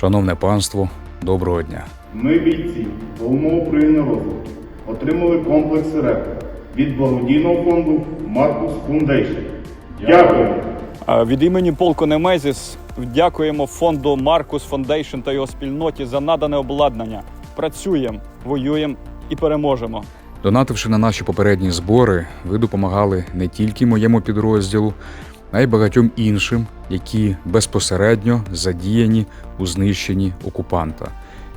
Шановне панство, доброго дня. Ми, бійці головного управління розвитку, отримали комплекс РЕП від благодійного фонду Маркус Foundation. Дякуємо! А Від імені полку Немезіс дякуємо фонду Маркус Фондейшн та його спільноті за надане обладнання. Працюємо, воюємо і переможемо. Донативши на наші попередні збори, ви допомагали не тільки моєму підрозділу, а й багатьом іншим, які безпосередньо задіяні у знищенні окупанта.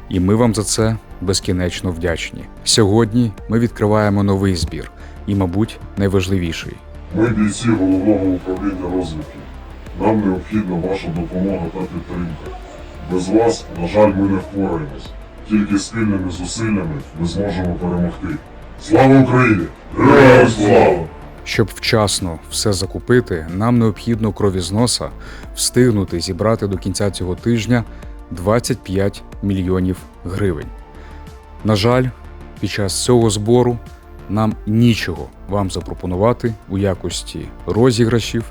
І ми вам за це безкінечно вдячні. Сьогодні ми відкриваємо новий збір, і, мабуть, найважливіший. Ми бійці головного управління розвідки. Нам необхідна ваша допомога та підтримка. Без вас, на жаль, ми не впораємось. Тільки спільними зусиллями ми зможемо перемогти. Слава Україні! Героям слава! Щоб вчасно все закупити, нам необхідно крові з носа встигнути зібрати до кінця цього тижня 25 мільйонів гривень. На жаль, під час цього збору нам нічого вам запропонувати у якості розіграшів,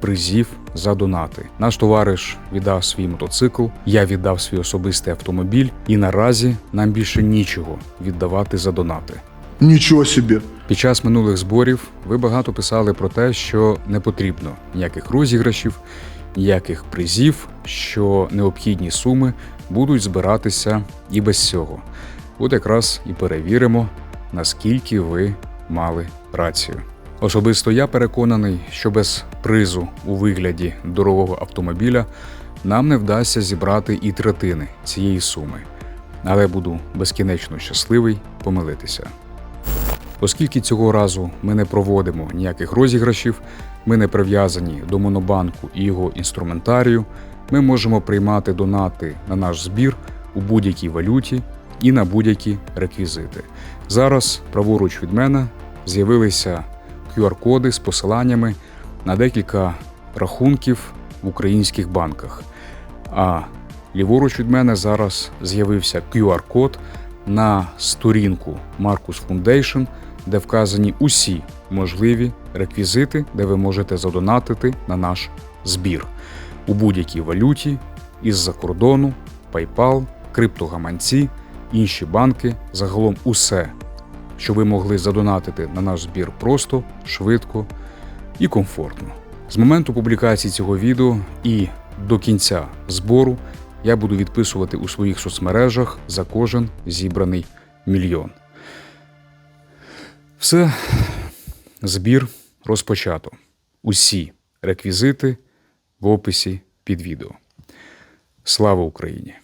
призів за донати. Наш товариш віддав свій мотоцикл, я віддав свій особистий автомобіль, і наразі нам більше нічого віддавати за донати. Ничего себе! Під час минулих зборів ви багато писали про те, що не потрібно ніяких розіграшів, ніяких призів, що необхідні суми будуть збиратися і без цього. От якраз і перевіримо, наскільки ви мали рацію. Особисто я переконаний, що без призу у вигляді дорогого автомобіля нам не вдасться зібрати і третини цієї суми, але буду безкінечно щасливий помилитися. Оскільки цього разу ми не проводимо ніяких розіграшів, ми не прив'язані до монобанку і його інструментарію, ми можемо приймати донати на наш збір у будь-якій валюті і на будь-які реквізити. Зараз праворуч від мене з'явилися QR-коди з посиланнями на декілька рахунків в українських банках. А ліворуч від мене зараз з'явився QR-код на сторінку Marcus Foundation, де вказані усі можливі реквізити, де ви можете задонатити на наш збір у будь-якій валюті із-за кордону, PayPal, криптогаманці, інші банки, загалом усе, що ви могли задонатити на наш збір просто, швидко і комфортно. З моменту публікації цього відео і до кінця збору я буду відписувати у своїх соцмережах за кожен зібраний мільйон. Все, збір розпочато. Усі реквізити в описі під відео. Слава Україні!